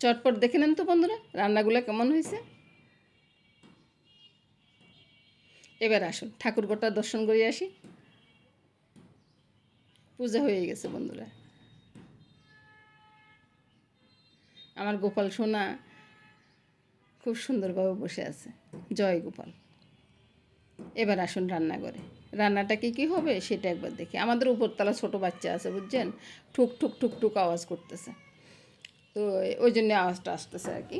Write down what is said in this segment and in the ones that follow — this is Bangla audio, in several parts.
চটপট দেখে নেন তো বন্ধুরা, রান্নাগুলো কেমন হয়েছে? এবার আসুন, ঠাকুর গোটা দর্শন করে আসি। পূজা হয়ে গেছে বন্ধুরা। আমার গোপাল সোনা খুব সুন্দরভাবে বসে আছে। জয় গোপাল। এবার আসুন রান্না করে রান্নাটা কি কি হবে সেটা একবার দেখি। আমাদের উপরতলা ছোট বাচ্চা আছে, বুঝছেন? ঠুক ঠুক ঠুক ঠুক আওয়াজ করতেছে। তো ওই জন্য আওয়াজটা আসতেছে আর কি।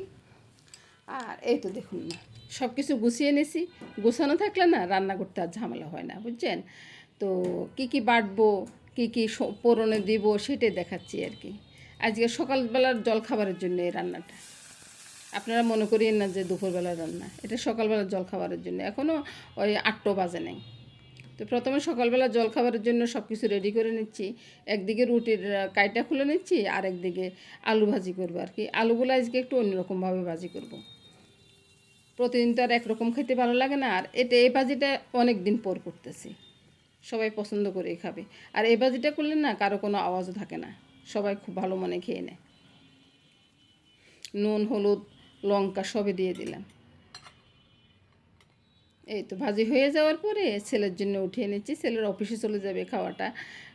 আর এই তো দেখুন না সব কিছু গুছিয়ে নিয়েছি গুছানো থাকলে না রান্না করতে আর ঝামেলা হয় না, বুঝছেন? তো কি কি বাটবো, কী কী পোড়নে দিব সেটাই দেখাচ্ছি আর কি। আজকে সকালবেলার জল খাবারের জন্য এই রান্নাটা। আপনারা মনে করিয়েন না যে দুপুরবেলার রান্না, এটা সকালবেলার জল খাবারের জন্য। এখনও ওই আটটো বাজে নেই। তো প্রথমে সকালবেলা জল খাবারের জন্য সব কিছু রেডি করে নিচ্ছি। একদিকে রুটির কাইটা খুলে নিচ্ছি আর একদিকে আলু ভাজি করব আর কি। আলুগুলো আজকে একটু অন্যরকমভাবে ভাজি করব। প্রতিদিন তো আর একরকম খেতে ভালো লাগে না, আর এটা, এই ভাজিটা অনেক দিন পর করতেছি। সবাই পছন্দ করেই খাবে। আর এই ভাজিটা করলে না কারও কোনো আওয়াজও থাকে না, সবাই খুব ভালো মনে খেয়ে নেয়। নুন, হলুদ, লঙ্কা সবে দিয়ে দিলাম। এই তো ভাজি হয়ে যাওয়ার পরে ছেলের জন্য উঠিয়ে নিচ্ছি। ছেলের অফিসে চলে যাবে খাওয়াটা।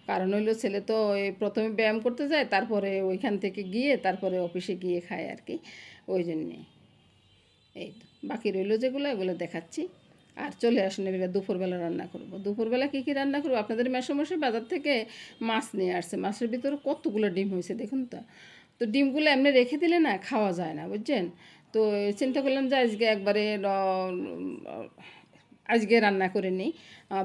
কারণ হইল ছেলে তো ওই প্রথমে ব্যায়াম করতে যায়, তারপরে ওইখান থেকে গিয়ে তারপরে অফিসে গিয়ে খায় আর কি ওই জন্যে। এই তো। বাকি রইল যেগুলো, এগুলো দেখাচ্ছি। আর চলে আসুন এবার দুপুরবেলা রান্না করব। দুপুরবেলা কী কী রান্না করব? আপনাদের মেসমশাই বাজার থেকে মাছ নিয়ে আসছে। মাছের ভিতরে কতগুলো ডিম হয়েছে দেখুন তো। তো ডিমগুলো এমনি রেখে দিলে না খাওয়া যায় না, বুঝছেন? তো চিন্তা করলাম যে আজকে একবারে আজকে রান্না করে নিই।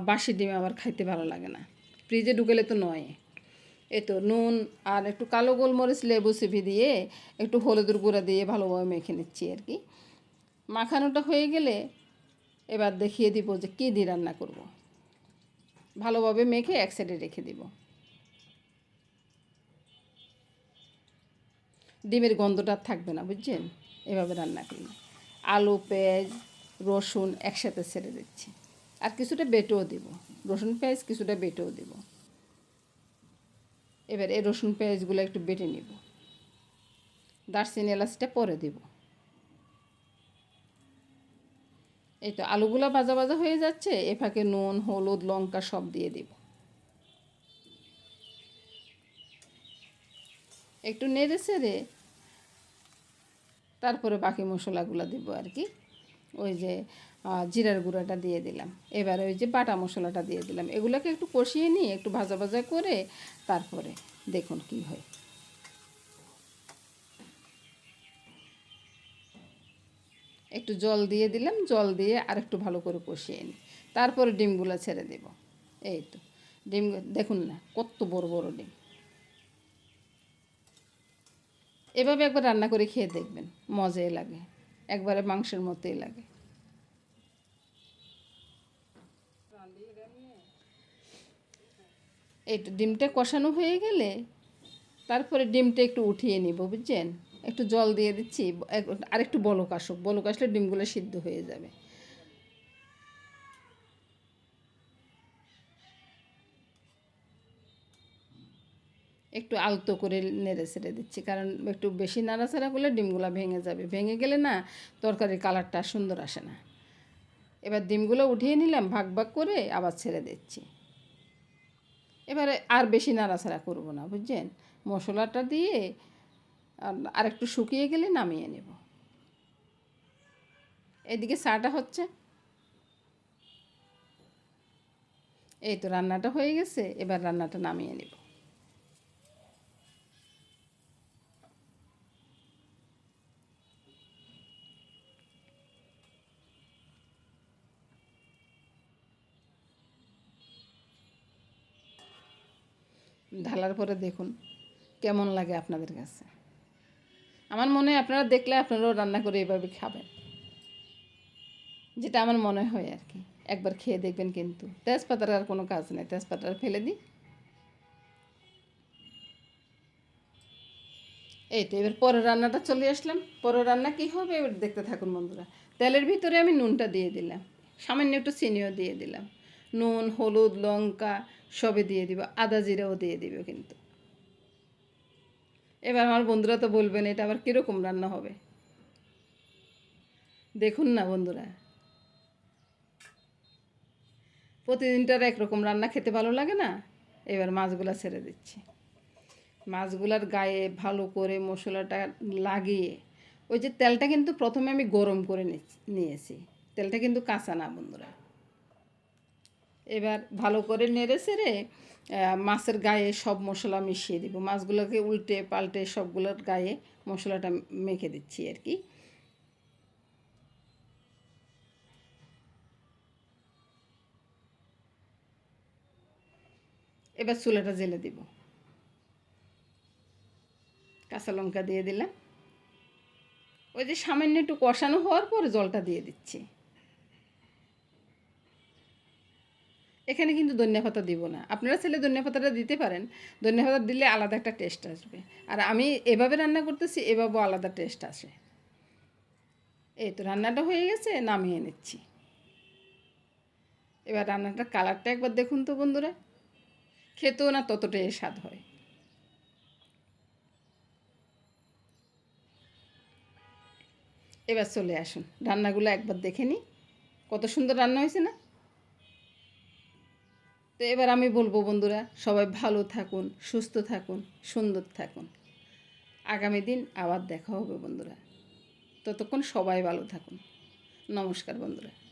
বাসি ডিম আবার খাইতে ভালো লাগে না। ফ্রিজে ঢুকেলে তো নয়। এই তো নুন আর একটু কালো গোলমরিচ, লেবু চিপি দিয়ে একটু হলুদের গুঁড়া দিয়ে ভালোভাবে মেখে নিচ্ছি আর কি। মাখানোটা হয়ে গেলে এবার দেখিয়ে দিব যে কী দিয়ে রান্না করব। ভালোভাবে মেখে এক সাইডে রেখে দিব। ডিমের গন্ধটা থাকবে না, বুঝছেন? এভাবে রান্না করলে আলু পেঁয়াজ রসুন একসাথে ছেড়ে দিচ্ছি। আর কিছুটা বেটেও দিব। রসুন পেঁয়াজ কিছুটা বেটেও দিব। এবার এই রসুন পেঁয়াজগুলো একটু বেটে নিব। দারচিনি এলাচটা পরে দিব। এই তো আলুগুলো ভাজা ভাজা হয়ে যাচ্ছে। এ ফাঁকে নুন, হলুদ, লঙ্কা সব দিয়ে দিব। একটু নেড়ে সেড়ে তারপরে বাকি মশলাগুলো দিব আর কি। ওই যে জিরার গুঁড়াটা দিয়ে দিলাম। এবার ওই যে বাটা মশলাটা দিয়ে দিলাম। এগুলোকে একটু কষিয়ে নিয়ে একটু ভাজা ভাজা করে তারপরে দেখুন কি হয়। একটু জল দিয়ে দিলাম। জল দিয়ে আর একটু ভালো করে কষিয়ে নিই। তারপরে ডিমগুলো ছেড়ে দেব। এই তো। ডিম, দেখুন না, কত বড় বড় ডিম। এভাবে একবার রান্না করে খেয়ে দেখবেন। মজাই লাগে। একবারে মাংসের মতোই লাগে। এই ডিমটা কষানো হয়ে গেলে তারপরে ডিমটা একটু উঠিয়ে নিব, বুঝছেন? একটু জল দিয়ে দিচ্ছি আর একটু বলক আসুক। বলক আসলে ডিমগুলো সিদ্ধ হয়ে যাবে। একটু আলতো করে নেড়ে ছেড়ে দিচ্ছি। কারণ একটু বেশি নাড়াচাড়া করলে ডিমগুলো ভেঙে যাবে। ভেঙে গেলে না তরকারির কালারটা সুন্দর আসে না। এবার ডিমগুলো উঠিয়ে নিলাম, ভাগ ভাগ করে আবার ছেড়ে দিচ্ছি। এবারে আর বেশি নাড়াচাড়া করব না, বুঝছেন? মশলাটা দিয়ে আর- একটু শুকিয়ে গেলে নামিয়ে নেব। এদিকে চাটা হচ্ছে। এই তো রান্নাটা হয়ে গেছে, এবার রান্নাটা নামিয়ে নেব। ঢালার পরে দেখুন কেমন লাগে আপনাদের কাছে। আমার মনে হয় আপনারা দেখলে আপনারাও রান্না করে এভাবে খাবেন। যেটা আমার মনে হয় আর কি। একবার খেয়ে দেখবেন কিন্তু। তেজপাতার আর কোনো কাজ নেই। তেজপাতাটা ফেলে দিই। এই তো, এবার পরের রান্নাটা চলে আসলাম। পরের রান্না কী হবে? এবার দেখতে থাকুন বন্ধুরা। তেলের ভিতরে আমি নুনটা দিয়ে দিলাম। সামান্য একটু চিনিও দিয়ে দিলাম। নুন, হলুদ, লঙ্কা সবে দিয়ে দিব, আদা জিরাও দিয়ে দিব কিন্তু। এবার আমার বন্ধুরা তো বলবেন, এটা আবার কীরকম রান্না হবে? দেখুন না বন্ধুরা। প্রতিদিনটার একরকম রান্না খেতে ভালো লাগে না? এবার মাছগুলা ছেড়ে দিচ্ছি। মাছগুলার গায়ে ভালো করে মশলাটা লাগিয়ে, ওই যে তেলটা কিন্তু প্রথমে আমি গরম করে নিয়েছি। তেলটা কিন্তু কাঁচা না বন্ধুরা। এবার ভালো করে নেড়ে সেড়ে মাছের গায়ে সব মশলা মিশিয়ে দিব। মাছগুলোকে উল্টে পাল্টে সবগুলোর গায়ে মশলাটা মেখে দিচ্ছি আর কি। এবার চুলাটা জেলে দিব। কাঁচা লঙ্কা দিয়ে দিলাম। ওই যে সামান্য একটু কষানো হওয়ার পরে জলটা দিয়ে দিচ্ছি। এখানে কিন্তু ধনিয়া পাতা দিব না। আপনারা ছেলে ধনিয়া পাতাটা দিতে পারেন। ধনিয়া পাতা দিলে আলাদা একটা টেস্ট আসবে। আর আমি এভাবে রান্না করতেছি, এভাবেও আলাদা টেস্ট আসে। এই তো রান্নাটা হয়ে গেছে, নামিয়ে নিচ্ছি। এবার রান্নাটার কালারটা একবার দেখুন তো বন্ধুরা। খেতেও না ততটাই স্বাদ হয়। এবার চলে আসুন। রান্নাগুলো একবার দেখে নিই। কত সুন্দর রান্না হয়েছে না? তো এবার আমি বলব বন্ধুরা, সবাই ভালো থাকুন, সুস্থ থাকুন, সুন্দর থাকুন। আগামী দিন আবার দেখা হবে বন্ধুরা। ততক্ষণ সবাই ভালো থাকুন। নমস্কার বন্ধুরা।